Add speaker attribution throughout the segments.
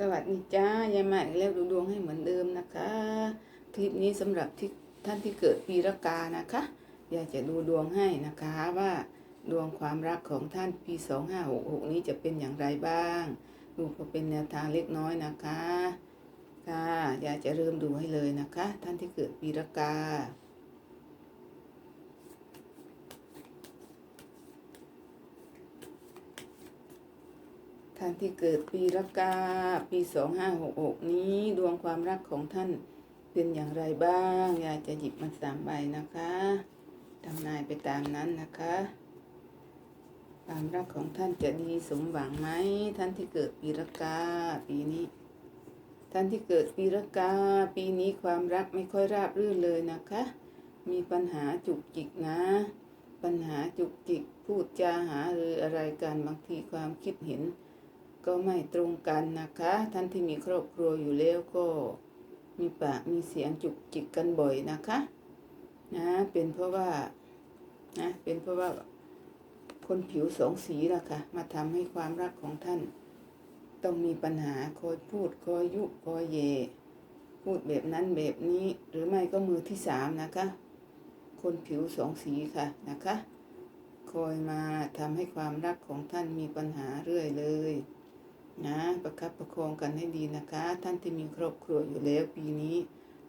Speaker 1: สวัสดีจ้ายายใหม่แล้วดูดวงให้เหมือนเดิมนะคะ คลิปนี้สำหรับที่ท่านที่เกิดปีละกานะคะ อยากจะดูดวงให้นะคะว่าดวงความรักของท่านปี 2566 นี้จะเป็นอย่างไรบ้าง ดูพอเป็นแนวทางเล็กน้อยนะคะค่ะอยากจะเริ่มดูให้เลยนะคะ ท่านที่เกิดปีละกา ท่านที่เกิดปีละกา ปี2566นี้ดวงความรักของท่านเป็นอย่างไรบ้างอยากจะหยิบมาสามใบนะคะทำนายไปตามนั้นนะคะความรักของท่านจะดีสมหวังไหมท่านที่เกิดปีละกาปีนี้ ท่านที่เกิดปีละกาปีนี้ความรักไม่ค่อยราบรื่นเลยนะคะ มีปัญหาจุกจิกนะ ปัญหาจุกจิกพูดจาหาหรืออะไรกันบางทีความคิดเห็น ก็ไม่ตรงกันนะคะ ท่านที่มีครอบครัวอยู่แล้วก็มีปากมีเสียงจุกจิกกันบ่อยนะคะนะเป็นเพราะว่านะเป็นเพราะว่าคนผิวสองสีละค่ะ มาทำให้ความรักของท่าน ต้องมีปัญหาคอยพูดคอยยุคอยเย พูดแบบนั้นแบบนี้หรือไม่ก็มือที่สามนะคะ คนผิวสองสีค่ะนะคะ คอยมาทำให้ความรักของท่านมีปัญหาเรื่อยเลย นะ ประคับประคองกันให้ดีนะคะ ท่านที่มีครอบครัวอยู่แล้วปีนี้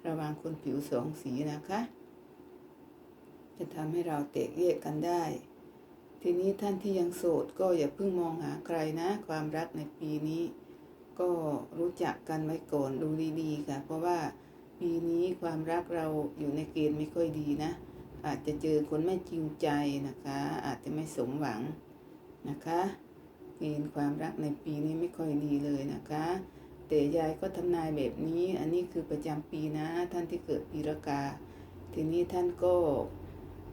Speaker 1: ระวังคนผิวสองสีนะคะ จะทำให้เราแตกแยกกันได้ ทีนี้ท่านที่ยังโสดก็อย่าเพิ่งมองหาใครนะ ความรักในปีนี้ ก็รู้จักกันไว้ก่อนดูดีๆค่ะ เพราะว่าปีนี้ความรักเราอยู่ในเกณฑ์ไม่ค่อยดีนะ อาจจะเจอคนไม่จริงใจนะคะ อาจจะไม่สมหวังนะคะ เกณฑ์ความรักในปีนี้ไม่ค่อยดีเลยนะคะ แต่ยายก็ทำนายแบบนี้ อันนี้คือประจำปีนะ ท่านที่เกิดปีรากา ทีนี้ท่านก็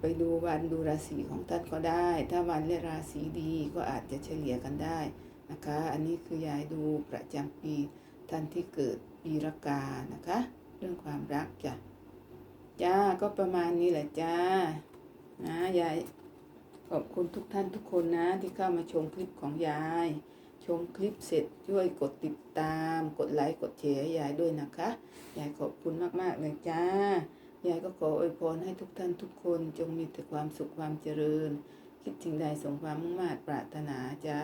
Speaker 1: ไปดูวันดูราศีของท่านก็ได้ ถ้าวันและราศีดีก็อาจจะเฉลี่ยกันได้นะคะ อันนี้คือยายดูประจำปีท่านที่เกิดปีรากานะคะ เรื่องความรักจ้ะจ้าก็ประมาณนี้แหละจ้านะยาย ขอบคุณทุกท่านทุกคนนะที่เข้ามาชมคลิปของยาย ชมคลิปเสร็จช่วยกดติดตาม กดไลค์กดแชร์ยายด้วยนะคะยายขอบคุณมากๆเลยจ้ายายก็ขออวยพรให้ทุกท่านทุกคนจงมีแต่ความสุขความเจริญ คิดสิ่งใดสมความมุ่งมา่ปรารถนาจ้า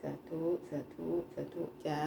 Speaker 1: สาธุสาธุสาธุจ้า